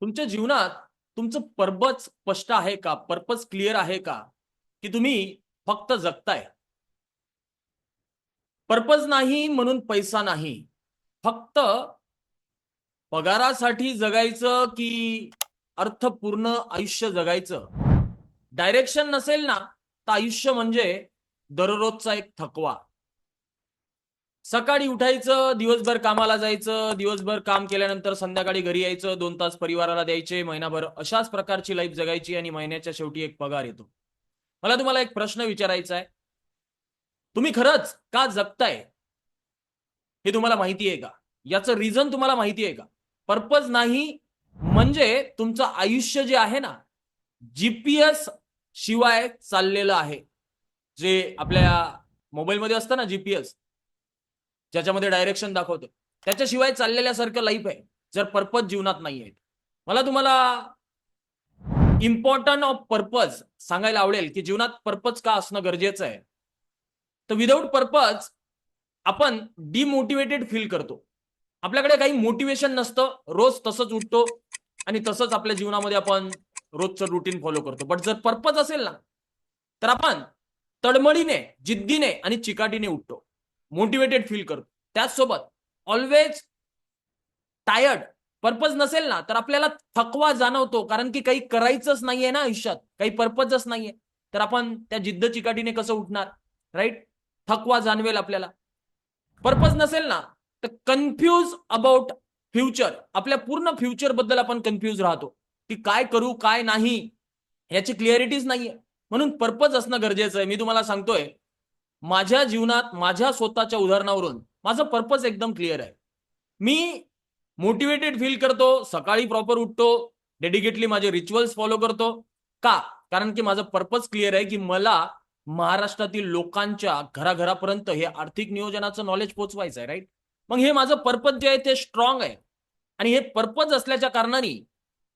तुमच्या जीवनात तुमचं पर्पज स्पष्ट आहे का? पर्पज क्लिअर आहे का? की तुम्ही फक्त जगताय? पर्पज नाही म्हणून पैसा नाही. फक्त पगारासाठी जगायचं की अर्थपूर्ण आयुष्य जगायचं? डायरेक्शन नसेल ना तर आयुष्य म्हणजे दररोजचा एक थकवा. सकाळी उठायचं दिवसभर कामाला जायचं दिवसभर काम केल्यानंतर संध्याकाळी घरी यायचं दोन तास परिवाराला द्यायचे महिनाभर अशाच प्रकारची लाईफ जगायची आणि महिन्याच्या शेवटी एक पगार येतो. मला तुम्हाला एक प्रश्न विचारायचा आहे. तुम्ही खरंच का जगताय? हे तुम्हाला माहिती आहे का? याचं रिझन तुम्हाला माहिती आहे का? पर्पज नाही म्हणजे तुमचं आयुष्य जे आहे ना जीपीएस शिवाय चाललेलं आहे. जे आपल्या मोबाईलमध्ये असतं ना जीपीएस ज्याच्यामध्ये डायरेक्शन दाखवतो. त्याच्याशिवाय चाललेल्यासारखं लाईफ आहे. जर पर्पज जीवनात नाही आहे मला तुम्हाला इम्पॉर्टंट ऑफ पर्पज सांगायला आवडेल की जीवनात पर्पज का असणं गरजेचं आहे? तर विदाऊट पर्पज आपण डिमोटिवेटेड फील करतो. आपल्याकडे काही मोटिवेशन नसतं. रोज तसंच उठतो आणि तसंच आपल्या जीवनामध्ये आपण रोजचं रुटीन फॉलो करतो. बट जर पर्पज असेल ना तर आपण तडमडीने जिद्दीने आणि चिकाटीने उठतो. मोटिवेटेड फील करतो त्याचसोबत ऑलवेज टायर्ड पर्पज नसेल ना तर आपल्याला थकवा जाणवतो कारण की काही करायचंच नाहीये ना आयुष्यात काही पर्पजच नाहीये. तर आपण त्या जिद्द चिकाटीने कसं उठणार राईट थकवा जाणवेल आपल्याला. पर्पज नसेल ना तर कन्फ्यूज अबाउट फ्युचर आपल्या पूर्ण फ्युचरबद्दल आपण कन्फ्यूज राहतो. की काय करू काय नाही याची क्लिअरिटीच नाहीये. म्हणून पर्पज असणं गरजेचं आहे. मी तुम्हाला सांगतोय माझ्या जीवनात माझ्या स्वतःच्या उदाहरणावरून माझं पर्पज एकदम क्लिअर आहे. मी मोटिवेटेड फील करतो सकाळी प्रॉपर उठतो डेडिकेटली माझे रिच्युअल्स फॉलो करतो. का? कारण की माझं पर्पज क्लिअर आहे की मला महाराष्ट्रातील लोकांच्या घराघरापर्यंत हे आर्थिक नियोजनाचं नॉलेज पोहोचवायचं आहे राईट मग हे माझं पर्पज जे आहे ते स्ट्रॉंग आहे. आणि हे पर्पज असल्याच्या कारणाने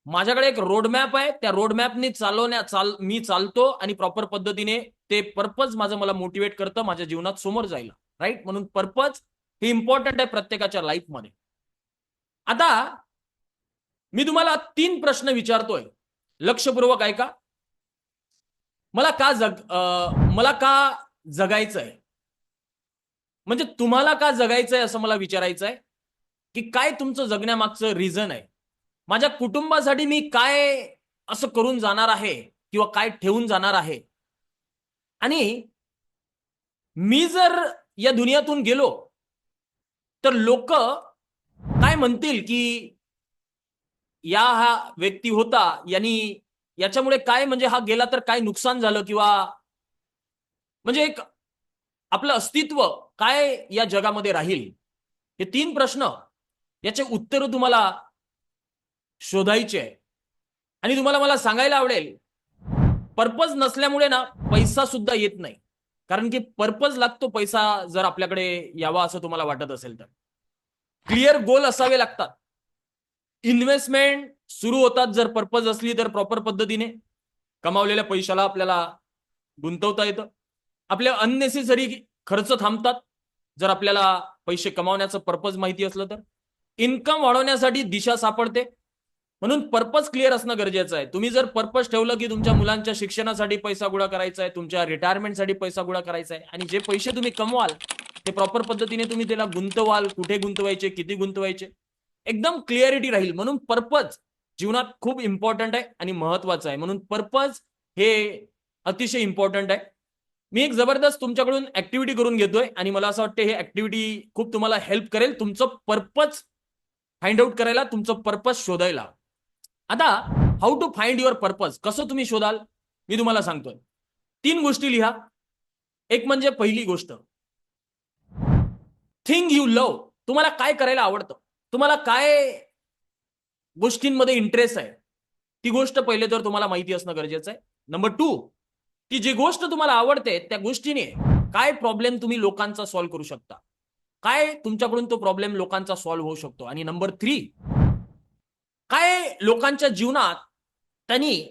माझ्याकडे एक रोडमॅप आहे. त्या रोडमॅपनी चालवण्या चाल मी चालतो आणि प्रॉपर पद्धतीने ते पर्पज माझं मला मोटिवेट करतं माझ्या जीवनात समोर जायला. राईट म्हणून पर्पज हे इम्पॉर्टंट आहे प्रत्येकाच्या लाईफमध्ये आता मी तुम्हाला तीन प्रश्न विचारतोय. लक्षपूर्वक ऐका. मला का जग मला का जगायचं आहे म्हणजे तुम्हाला का जगायचं आहे असं मला विचारायचं आहे की काय तुमचं जगण्यामागचं रिझन आहे? माझ्या कुटुंबासाठी मी काय असं करून जाणार आहे किंवा काय ठेवून जाणार आहे? आणि मी जर या दुनियातून गेलो तर लोक काय म्हणतील की या हा व्यक्ती होता यांनी याच्यामुळे काय म्हणजे हा गेला तर काय नुकसान झालं किंवा म्हणजे एक आपलं अस्तित्व काय या जगामध्ये राहील? हे तीन प्रश्न याचे उत्तर तुम्हाला शोधायचे. आहे आणि तुम्हाला मला सांगायला आवडेल पर्पज नसल्यामुळे ना पैसा सुद्धा येत नाही. कारण की पर्पज लागतो पैसा जर आपल्याकडे यावा असं तुम्हाला वाटत असेल तर. क्लिअर गोल असावे लागतात. इन्व्हेस्टमेंट सुरू होतात जर पर्पज असली तर प्रॉपर पद्धतीने. कमावलेल्या पैशाला आपल्याला गुंतवता येतं. आपल्या अननेसेसरी खर्च थांबतात जर आपल्याला पैसे कमावण्याचं पर्पज माहिती असलं तर. इन्कम वाढवण्यासाठी दिशा सापडते. म्हणून पर्पज क्लिअर असणं गरजेचं आहे. तुम्ही जर पर्पज ठेवलं की तुमच्या मुलांच्या शिक्षणासाठी पैसा गोळा करायचा आहे तुमच्या रिटायरमेंटसाठी पैसा गोळा करायचा आहे आणि जे पैसे तुम्ही कमवाल ते प्रॉपर पद्धतीने तुम्ही त्याला गुंतवाल कुठे गुंतवायचे किती गुंतवायचे एकदम क्लिअरिटी राहील. म्हणून पर्पज जीवनात खूप इम्पॉर्टंट आहे आणि महत्वाचं आहे. म्हणून पर्पज हे अतिशय इम्पॉर्टंट आहे. मी एक जबरदस्त तुमच्याकडून ऍक्टिव्हिटी करून घेतोय आणि मला असं वाटतं हे ऍक्टिव्हिटी खूप तुम्हाला हेल्प करेल. तुमचं पर्पज फाइंड आउट करायला तुमचं पर्पज शोधायला. आता how to find your purpose कसं तुम्ही शोधाल? मी तुम्हाला सांगतोय. तीन गोष्टी लिहा. एक म्हणजे पहिली गोष्ट. थिंग यू लव तुम्हाला काय करायला आवडतं? तुम्हाला काय गोष्टींमध्ये इंटरेस्ट आहे? ती गोष्ट पहिले तर तुम्हाला माहिती असणं गरजेचं आहे. नंबर टू ती जी गोष्ट तुम्हाला आवडते त्या गोष्टीने काय प्रॉब्लेम तुम्ही लोकांचा सॉल्व्ह करू शकता? काय तुमच्याकडून तो प्रॉब्लेम लोकांचा सॉल्व्ह होऊ शकतो? आणि नंबर थ्री काय लोकांच्या जीवनात त्यांनी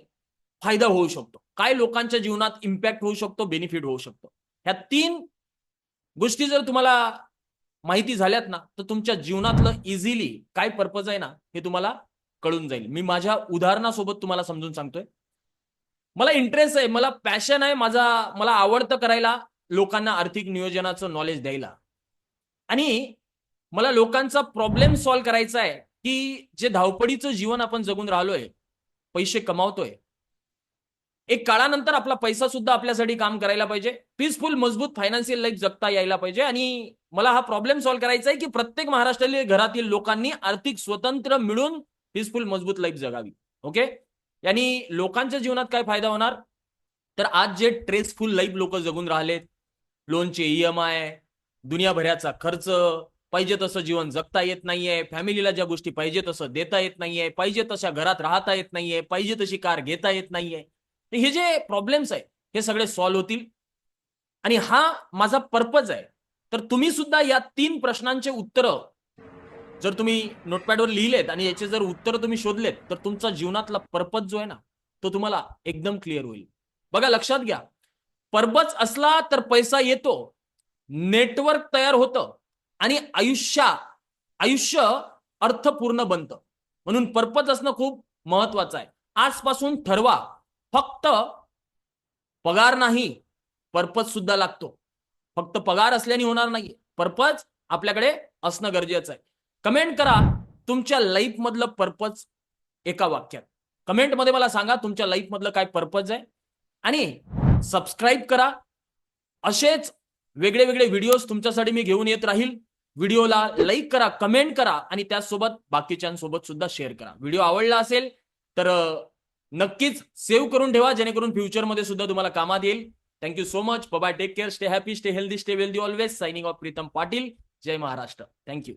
फायदा होऊ शकतो? काय लोकांच्या जीवनात इम्पॅक्ट होऊ शकतो बेनिफिट होऊ शकतो? ह्या तीन गोष्टी जर तुम्हाला माहिती झाल्यात ना तर तुमच्या जीवनातलं इझिली काय पर्पज आहे ना हे तुम्हाला कळून जाईल. मी माझ्या उदाहरणासोबत तुम्हाला समजून सांगतोय. मला इंटरेस्ट आहे मला पॅशन आहे माझा मला आवडतं करायला लोकांना आर्थिक नियोजनाचं नॉलेज द्यायला. आणि मला लोकांचा प्रॉब्लेम सॉल्व्ह करायचा आहे की जे धावपडीचं जीवन आपण जगून राहिलोय पैसे कमावतोय एक काळानंतर आपला पैसा सुद्धा आपल्यासाठी काम करायला पाहिजे. पीसफुल मजबूत फायनान्शियल लाईफ जगता यायला पाहिजे. आणि मला हा प्रॉब्लेम सॉल्व्ह करायचा आहे की प्रत्येक महाराष्ट्रातील घरातील लोकांनी आर्थिक स्वतंत्र मिळून पीसफुल मजबूत लाईफ जगावी. ओके यांनी लोकांच्या जीवनात काय फायदा होणार? तर आज जे ट्रेसफुल लाईफ लोक जगून राहिलेत लोनचे ईएमआय दुनियाभराचा खर्च पाहिजे तसं जीवन जगता येत नाहीये फॅमिलीला ज्या गोष्टी पाहिजे तसं देता येत नाहीये पाहिजे तशा घरात राहता येत नाहीये पाहिजे तशी कार घेता येत नाहीये. हे जे प्रॉब्लेम्स आहे हे सगळे सॉल्व्ह होतील. आणि हा माझा पर्पज आहे. तर तुम्ही सुद्धा या तीन प्रश्नांचे उत्तर जर तुम्ही नोटपॅडवर लिहिलेत आणि याचे जर उत्तर तुम्ही शोधलेत तर तुमचा जीवनातला पर्पज जो आहे ना तो तुम्हाला एकदम क्लिअर होईल. बघा लक्षात घ्या. पर्पज असला तर पैसा येतो. नेटवर्क तयार होतं. आणि आयुष्या आयुष्य अर्थपूर्ण बनतं. म्हणून पर्पज असणं खूप महत्वाचं आहे. आजपासून ठरवा. फक्त पगार नाही पर्पज सुद्धा लागतो. फक्त पगार असल्याने होणार नाही पर्पज आपल्याकडे असणं गरजेचं आहे. कमेंट करा तुमच्या लाईफ मधलं पर्पज एका वाक्यात. कमेंटमध्ये मला सांगा तुमच्या लाईफ मधलं काय पर्पज आहे. आणि सबस्क्राईब करा. असेच वेगळे वेगळे व्हिडिओज तुमच्यासाठी मी घेऊन येत राहील. व्हिडिओला लाईक करा कमेंट करा आणि त्याचसोबत बाकीच्यांसोबत सुद्धा शेअर करा. व्हिडिओ आवडला असेल तर नक्कीच सेव्ह करून ठेवा जेणेकरून फ्युचरमध्ये सुद्धा तुम्हाला कामात येईल. Thank you so much bye take care stay happy stay healthy stay wealthy always signing off Pritam Patil Jai Maharashtra. Thank you